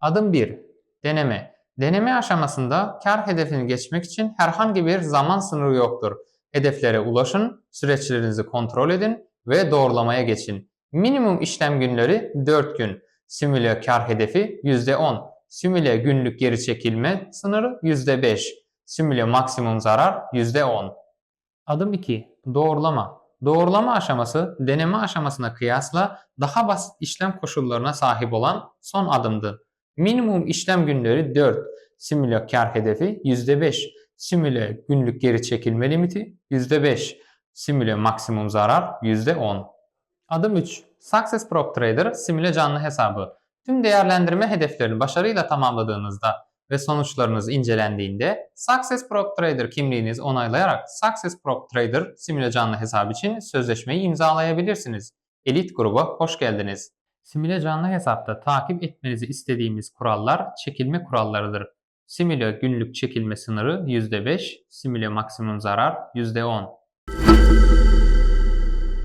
Adım 1. Deneme. Deneme aşamasında kar hedefini geçmek için herhangi bir zaman sınırı yoktur. Hedeflere ulaşın, süreçlerinizi kontrol edin ve doğrulamaya geçin. Minimum işlem günleri 4 gün. Simüle kar hedefi %10. Simüle günlük geri çekilme sınırı %5. Simüle maksimum zarar %10. Adım 2. Doğrulama. Doğrulama aşaması deneme aşamasına kıyasla daha basit işlem koşullarına sahip olan son adımdır. Minimum işlem günleri 4. Simüle kar hedefi %5. Simüle günlük geri çekilme limiti %5. Simüle maksimum zarar %10. Adım 3. Success Prop Trader simüle canlı hesabı. Tüm değerlendirme hedeflerini başarıyla tamamladığınızda ve sonuçlarınız incelendiğinde Success Prop Trader kimliğiniz onaylayarak Success Prop Trader simüle canlı hesabı için sözleşmeyi imzalayabilirsiniz. Elit gruba hoş geldiniz. Simüle canlı hesapta takip etmenizi istediğimiz kurallar çekilme kurallarıdır. Simüle günlük çekilme sınırı %5, simüle maksimum zarar %10.